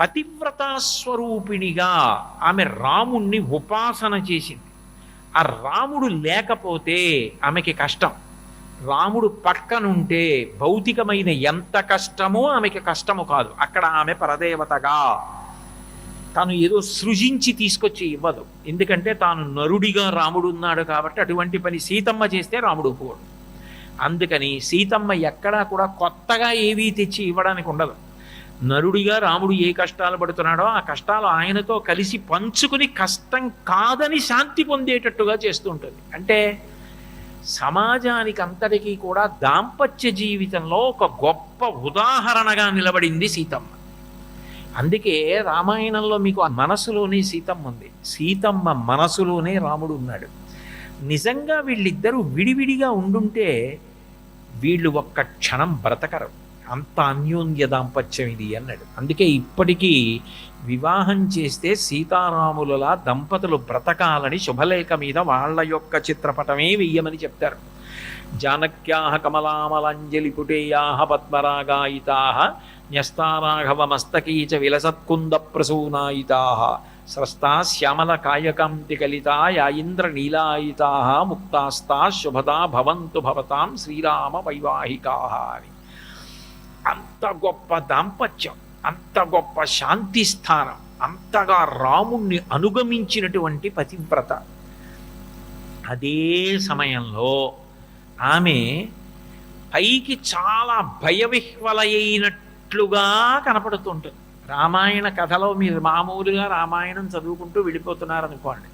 పతివ్రతాస్వరూపిణిగా ఆమె రాముణ్ణి ఉపాసన చేసింది. ఆ రాముడు లేకపోతే ఆమెకి కష్టం. రాముడు పక్కనుంటే భౌతికమైన ఎంత కష్టమో ఆమెకి కష్టము కాదు. అక్కడ ఆమె పరదేవతగా. తాను ఏదో సృజించి తీసుకొచ్చి ఇవ్వదు. ఎందుకంటే తాను నరుడిగా రాముడు ఉన్నాడు కాబట్టి అటువంటి పని సీతమ్మ చేస్తే రాముడు ఒప్పుకోడు అందుకని సీతమ్మ ఎక్కడా కూడా కొత్తగా ఏవీ తెచ్చి ఇవ్వడానికి ఉండదు. నరుడిగా రాముడు ఏ కష్టాలు పడుతున్నాడో ఆ కష్టాలు ఆయనతో కలిసి పంచుకుని కష్టం కాదని శాంతి పొందేటట్టుగా చేస్తూ ఉంటుంది. అంటే సమాజానికి అంతటికీ కూడా దాంపత్య జీవితంలో ఒక గొప్ప ఉదాహరణగా నిలబడింది సీతమ్మ. అందుకే రామాయణంలో మీకు ఆ మనసులోనే సీతమ్మ ఉంది. సీతమ్మ మనసులోనే రాముడు ఉన్నాడు. నిజంగా వీళ్ళిద్దరూ విడివిడిగా ఉండుంటే వీళ్ళు ఒక్క క్షణం బ్రతకరు. అంత అన్యోన్య దాంపత్యం ఇది అన్నాడు. అందుకే ఇప్పటికీ వివాహం చేస్తే సీతారాములలా దంపతులు బ్రతకాలని శుభలేఖ మీద వాళ్ళ యొక్క చిత్రపటమే వెయ్యమని చెప్తారు. జానక్యాహ కమలామలాంజలి పుటేయాహ పద్మరాగాయితాహ న్యస్తారాఘవమస్తకీ చ విలసత్కుంద ప్రసూనాయితాహ స్రస్తా శ్యామల కాయకాంతి కలితా యాయింద్ర నీలాయితాహ ముక్తాస్తా శుభదా భవంతు భవతాం శ్రీరామ వైవాహికాహ అని. అంత గొప్ప దాంపత్యం అంత గొప్ప శాంతి స్థానం అంతగా రాముణ్ణి అనుగమించినటువంటి పతివ్రత. అదే సమయంలో ఆమె పైకి చాలా భయవిహ్వలయ్యినట్లుగా కనపడుతుంటుంది. రామాయణ కథలో మీరు మామూలుగా రామాయణం చదువుకుంటూ వెళ్ళిపోతున్నారనుకోండి.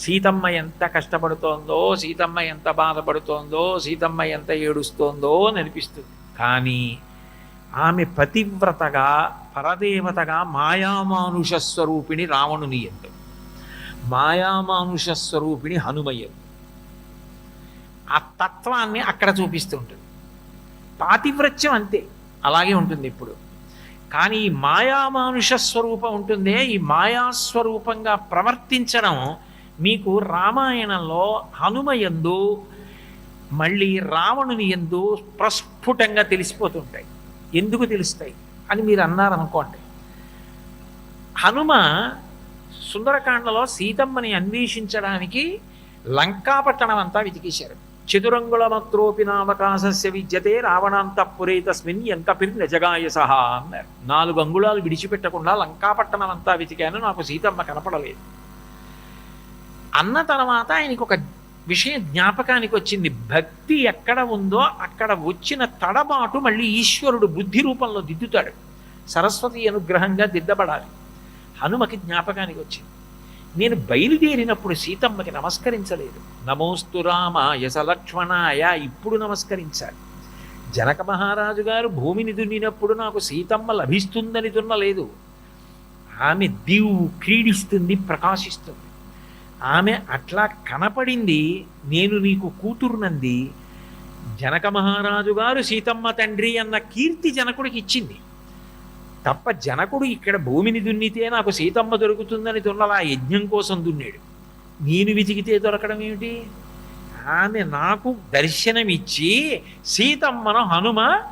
సీతమ్మ ఎంత కష్టపడుతోందో సీతమ్మ ఎంత బాధపడుతోందో సీతమ్మ ఎంత ఏడుస్తోందో అని అనిపిస్తుంది. కానీ ఆమె పతివ్రతగా పరదేవతగా మాయామానుష స్వరూపిణి రావణుని ఎందు. మాయామానుష స్వరూపిణి హనుమయ్యదు ఆ తత్వాన్ని అక్కడ చూపిస్తూ ఉంటుంది. పాతివ్రత్యం అంతే అలాగే ఉంటుంది ఇప్పుడు. కానీ ఈ మాయామానుష స్వరూపం ఉంటుందే ఈ మాయాస్వరూపంగా ప్రవర్తించడం మీకు రామాయణంలో హనుమయందు మళ్ళీ రావణుని ఎందు ప్రస్ఫుటంగా తెలిసిపోతుంటాయి. ఎందుకు తెలుస్తాయి అని మీరు అన్నారనుకోండి. హనుమ సుందరకాండలో సీతమ్మని అన్వేషించడానికి లంకాపట్టణం అంతా వెతికేశారు చతురంగుళమత్రోపినావకాశస్య విద్యతే రావణాంతఃపురే తస్మిన్ ఎంకపిర్ నిజగాయ సహా అన్నారు. నాలుగు అంగుళాలు విడిచిపెట్టకుండా లంకాపట్టణం అంతా వెతికాను నాకు సీతమ్మ కనపడలేదు. అన్న తర్వాత ఆయనకు ఒక విషయం జ్ఞాపకానికి వచ్చింది. భక్తి ఎక్కడ ఉందో అక్కడ వచ్చిన తడబాటు మళ్ళీ ఈశ్వరుడు బుద్ధి రూపంలో దిద్దుతాడు. సరస్వతి అనుగ్రహంగా దిద్దబడాలి. హనుమకి జ్ఞాపకానికి వచ్చింది. నేను బయలుదేరినప్పుడు సీతమ్మకి నమస్కరించలేదు. నమోస్తు రామ యసలక్ష్మణాయ ఇప్పుడు నమస్కరించాలి. జనక మహారాజు గారు భూమిని దున్నినప్పుడు నాకు సీతమ్మ లభిస్తుందని దున్నలేదు. ఆమె దివు క్రీడిస్తుంది ప్రకాశిస్తుంది. ఆమె అట్లా కనపడింది నేను నీకు కూతురునంది జనక మహారాజు గారు సీతమ్మ తండ్రి అన్న కీర్తి జనకుడికి ఇచ్చింది. తప్ప జనకుడు ఇక్కడ భూమిని దున్నితే నాకు సీతమ్మ దొరుకుతుందని దున్నలా యజ్ఞం కోసం దున్నాడు. నేను వెతికితే దొరకడం ఏమిటి? ఆమె నాకు దర్శనమిచ్చి సీతమ్మను హనుమ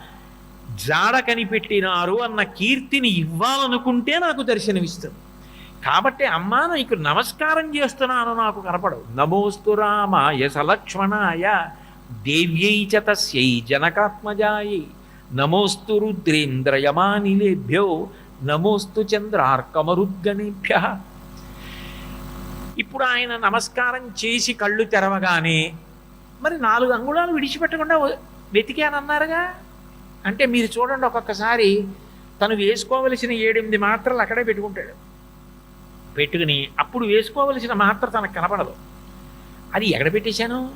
జాడ కనిపెట్టినారు అన్న కీర్తిని ఇవ్వాలనుకుంటే నాకు దర్శనమిస్తుంది. కాబట్టి అమ్మా నీకు నమస్కారం చేస్తున్నాను నాకు కనపడవు. నమోస్తు రామ యసలక్ష్మణాయ దేవ్యై చ తస్యై జనకాత్మజాయై. నమోస్తు రుద్రేంద్రయమానిలేభ్యో నమోస్తు చంద్రార్కమరుద్గణేభ్య. ఇప్పుడు ఆయన నమస్కారం చేసి కళ్ళు తెరవగానే మరి నాలుగు అంగుళాలు విడిచిపెట్టకుండా వెతికానన్నారుగా? అంటే మీరు చూడండి ఒక్కొక్కసారి తను వేసుకోవలసిన ఏడెనిమిది మాత్రలు అక్కడే పెట్టుకుంటాడు. పెట్టుకుని అప్పుడు వేసుకోవలసిన మాత్ర తనకు కనపడదు. అది ఎక్కడ పెట్టేశాను?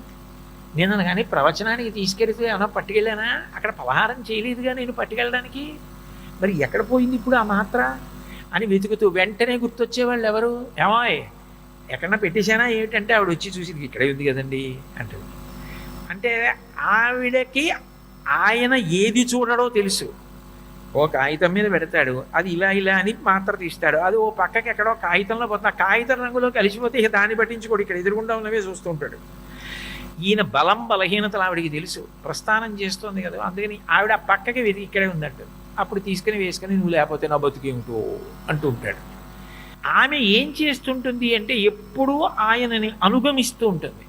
నేను కానీ ప్రవచనానికి తీసుకెళ్తే ఏమైనా పట్టుకెళ్ళానా? అక్కడ పలహారం చేయలేదుగా నేను పట్టుకెళ్ళడానికి? మరి ఎక్కడ పోయింది ఇప్పుడు ఆ మాత్ర? అని వెతుకుతూ వెంటనే గుర్తొచ్చేవాళ్ళు ఎవరు? ఏమాయ్ ఎక్కడన్నా పెట్టేశానా? ఏమిటంటే ఆవిడ వచ్చి చూసి ఇక్కడే ఉంది కదండి అంటుంది. అంటే ఆవిడకి ఆయన ఏది చూడడో తెలుసు. ఓ కాగితం మీద పెడతాడు. అది ఇలా ఇలా అని మాత్ర తీస్తాడు. అది ఓ పక్కకి ఎక్కడో కాగితంలో పోతుంది. ఆ కాగితం రంగులో కలిసిపోతే ఇక దాన్ని పట్టించుకోడు ఇక్కడ ఎదురుగుండా ఉన్నవే చూస్తుంటాడు ఈయన బలం బలహీనతలు ఆవిడికి తెలుసు. ప్రస్థానం చేస్తుంది కదా. అందుకని ఆవిడ ఆ పక్కకి ఇక్కడే ఉందంట. అప్పుడు తీసుకుని వేసుకుని నువ్వు లేకపోతే నా బతుకేమిటో అంటూ ఉంటాడు. ఆమె ఏం చేస్తుంటుంది అంటే ఎప్పుడూ ఆయనని అనుగమిస్తూ ఉంటుంది.